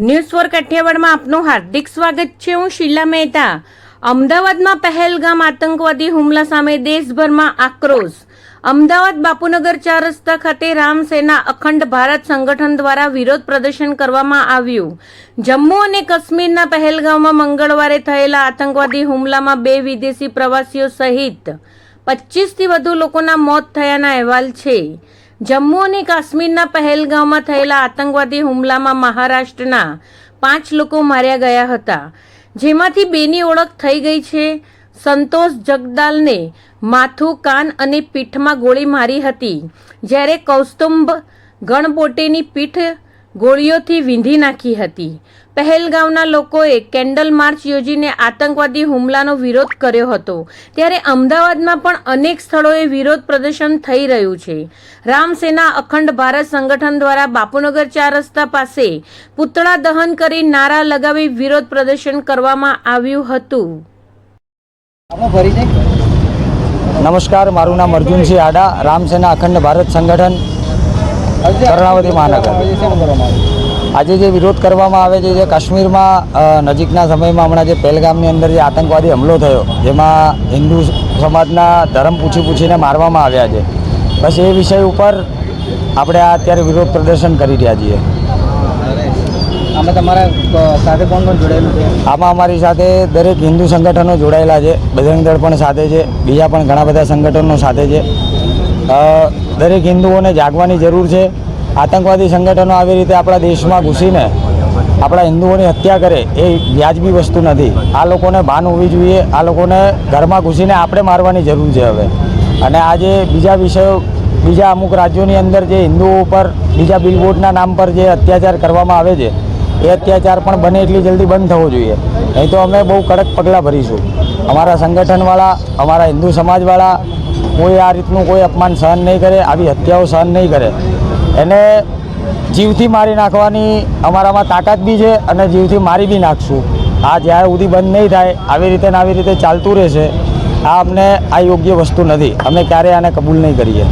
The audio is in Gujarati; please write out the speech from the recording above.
ન્યૂઝ ફોર કાઠિયાવાડમાં આપનું હાર્દિક સ્વાગત છે. હું શીલા મહેતા. અમદાવાદમાં પહેલગામ આતંકવાદી હુમલા સામે દેશભરમાં આક્રોશ. અમદાવાદ બાપુનગર ચાર રસ્તા ખાતે રામસેના અખંડ ભારત સંગઠન દ્વારા વિરોધ પ્રદર્શન કરવામાં આવ્યું. જમ્મુ અને કાશ્મીરના પહેલગામમાં મંગળવારે થયેલા આતંકવાદી હુમલામાં બે વિદેશી પ્રવાસીઓ સહિત પચીસથી વધુ લોકોના મોત થયાના અહેવાલ છે. જમ્મુ અને કાશ્મીરના પહેલગામમાં થયેલા આતંકવાદી હુમલામાં મહારાષ્ટ્રના પાંચ લોકો માર્યા ગયા હતા. જેમાંથી બેની ઓળખ થઈ ગઈ છે. સંતોષ જગદાલને માથું, કાન અને પીઠમાં ગોળી મારી હતી. જ્યારે કૌસ્તુંભ ગણપોટેની પીઠ ગોળીઓથી વીંધી નાખી હતી. પહેલગામના લોકોએ કેન્ડલ માર્ચ યોજીને આતંકવાદી હુમલાનો વિરોધ કર્યો હતો. ત્યારે અમદાવાદમાં પણ અનેક સ્થળોએ વિરોધ પ્રદર્શન થઈ રહ્યું છે. રામસેના અખંડ ભારત સંગઠન દ્વારા બાપુનગર ચાર રસ્તા પાસે પૂતળા દહન કરી નારા લગાવી વિરોધ પ્રદર્શન કરવામાં આવ્યું હતું. નમસ્કાર, મારું નામ અર્જુનસિંહ આડા, રામસેના અખંડ ભારત સંગઠન કર્ણાવતી મહાનગર. આજે જે વિરોધ કરવામાં આવે છે જે કાશ્મીરમાં નજીકના સમયમાં હમણાં જે પહેલગામની અંદર જે આતંકવાદી હમલો થયો જેમાં હિન્દુ સમાજના ધર્મ પૂછી પૂછીને મારવામાં આવ્યા છે. બસ એ વિષય ઉપર આપણે આ અત્યારે વિરોધ પ્રદર્શન કરી રહ્યા છીએ. આમાં તમારા સાથે કોણ કોણ જોડાયેલું છે? આમાં અમારી સાથે દરેક હિન્દુ સંગઠનો જોડાયેલા છે. બજરંગ દળ પણ સાથે છે. બીજા પણ ઘણા બધા સંગઠનો સાથે છે. દરેક હિન્દુઓને જાગવાની જરૂર છે. આતંકવાદી સંગઠનો આવી રીતે આપણા દેશમાં ઘૂસીને આપણા હિન્દુઓની હત્યા કરે એ વ્યાજબી વસ્તુ નથી. આ લોકોને ભાન હોવી જોઈએ, આ લોકોને ઘરમાં ઘૂસીને આપણે મારવાની જરૂર છે હવે. અને આજે બીજા વિષયો, બીજા અમુક રાજ્યોની અંદર જે હિન્દુઓ ઉપર બીજા બિલબોર્ડના નામ પર જે અત્યાચાર કરવામાં આવે છે, એ અત્યાચાર પણ બને એટલી જલ્દી બંધ થવો જોઈએ. નહીં તો અમે બહુ કડક પગલાં ભરીશું. અમારા સંગઠનવાળા, અમારા હિન્દુ સમાજવાળા કોઈ આ રીતનું કોઈ અપમાન સહન નહીં કરે, આવી હત્યાઓ સહન નહીં કરે. એને જીવથી મારી નાખવાની અમારામાં તાકાત બી છે અને જીવથી મારી બી નાખશું. આ જ્યાં સુધી બંધ નહીં થાય, આવી રીતે ને આવી રીતે ચાલતું રહેશે, આ અમને આ યોગ્ય વસ્તુ નથી. અમે ક્યારેય આને કબૂલ નહીં કરીએ.